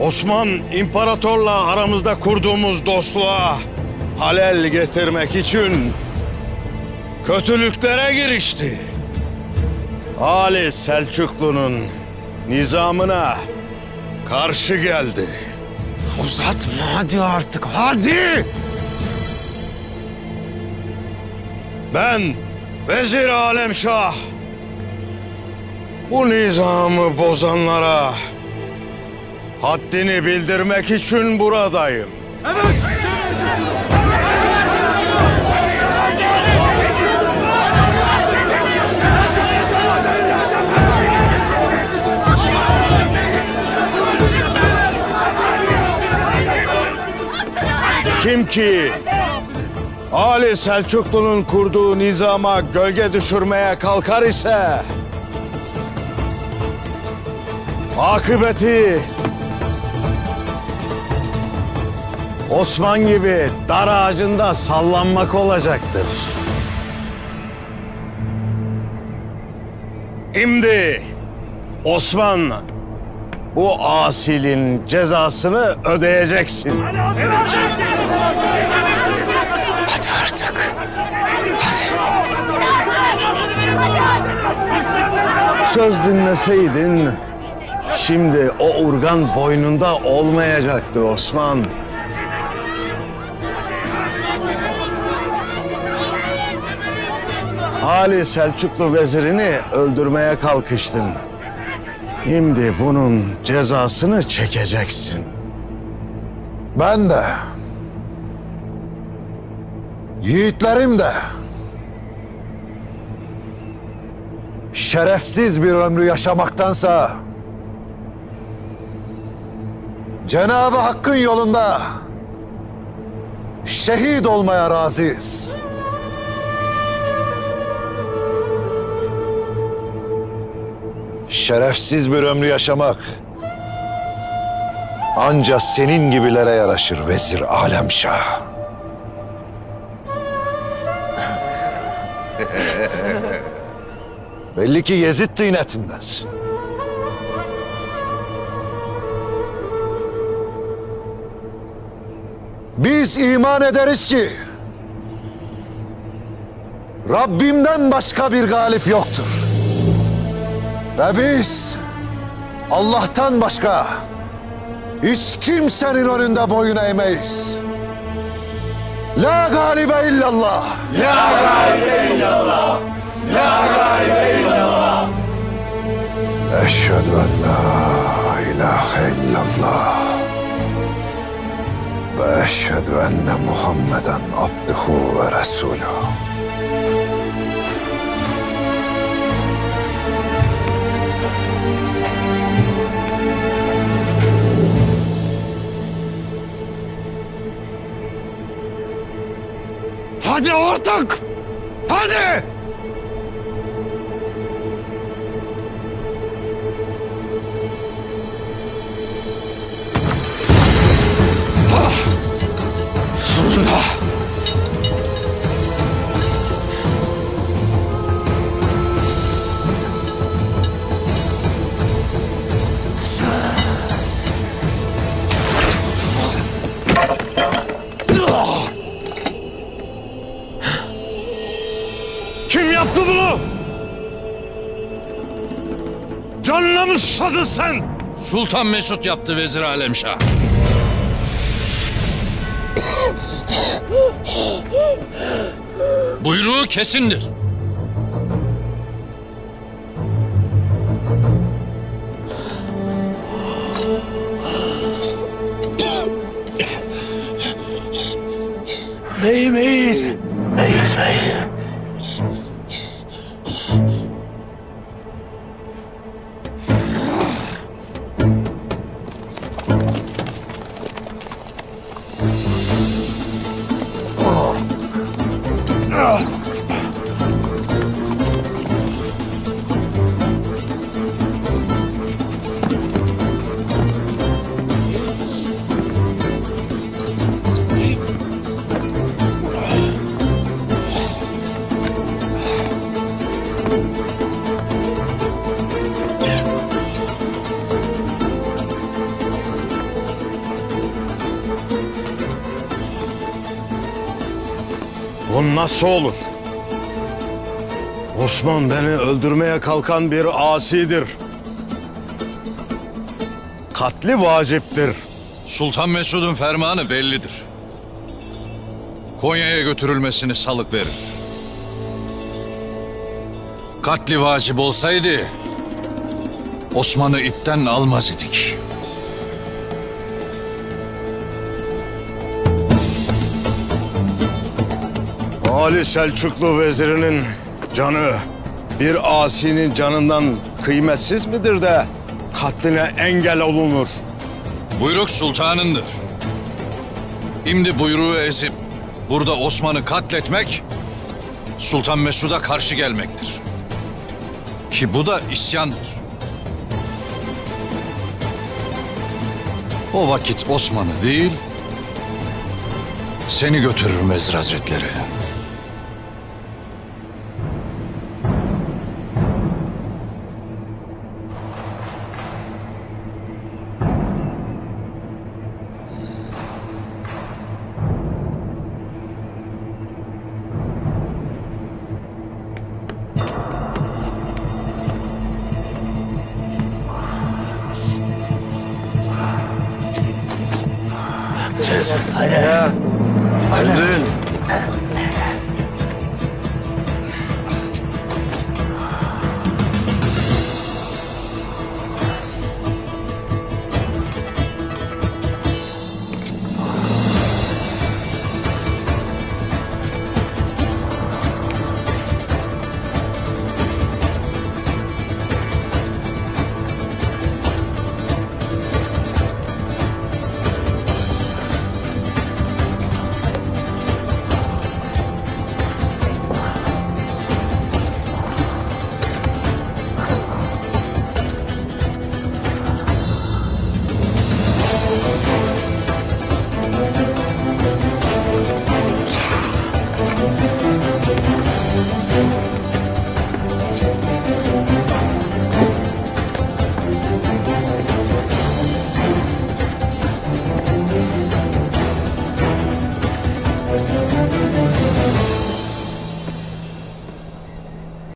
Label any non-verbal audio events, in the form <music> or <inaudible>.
Osman İmparatorla aramızda kurduğumuz dostluğa halel getirmek için kötülüklere girişti. Ali Selçuklu'nun nizamına karşı geldi. Uzatma hadi artık hadi. Ben Vezir Alemşah bu nizamı bozanlara haddini bildirmek için buradayım. Kim ki Ali Selçuklu'nun kurduğu nizama gölge düşürmeye kalkar ise akıbeti Osman gibi dar ağacında sallanmak olacaktır. Şimdi Osman bu asilin cezasını ödeyeceksin. Hadi artık. Söz dinleseydin şimdi o urgan boynunda olmayacaktı Osman. Ali Selçuklu vezirini öldürmeye kalkıştın. Şimdi bunun cezasını çekeceksin. Ben de. Yiğitlerim de. Şerefsiz bir ömrü yaşamaktansa Cenab-ı Hakk'ın yolunda şehit olmaya razıyız. Şerefsiz bir ömrü yaşamak anca senin gibilere yaraşır Vezir Alemşah. <laughs> Belli ki Yezid tıynetindensin. Biz iman ederiz ki Rabbimden başka bir galip yoktur. Ve biz Allah'tan başka hiç kimsenin önünde boyun eğmeyiz. La galibe illallah. Eşhedü en la ilahe illallah. Ve eşhedü enne Muhammeden abduhu ve resuluhu. Artık. Hadi. Canına mı sen? Sultan Mesut yaptı Vezir Alemşah. Buyruğu kesindir. Nasıl olur? Osman beni öldürmeye kalkan bir asidir. Katli vaciptir. Sultan Mesud'un fermanı bellidir. Konya'ya götürülmesini salık verir. Katli vacip olsaydı Osman'ı ipten almaz idik. Ali Selçuklu vezirinin canı bir asinin canından kıymetsiz midir de katline engel olunur. Buyruk sultanındır. Şimdi buyruğu ezip burada Osman'ı katletmek Sultan Mesud'a karşı gelmektir. Ki bu da isyandır. O vakit Osman'ı değil, seni götürür Vezir Hazretleri. Cez. Hadi. Hadi.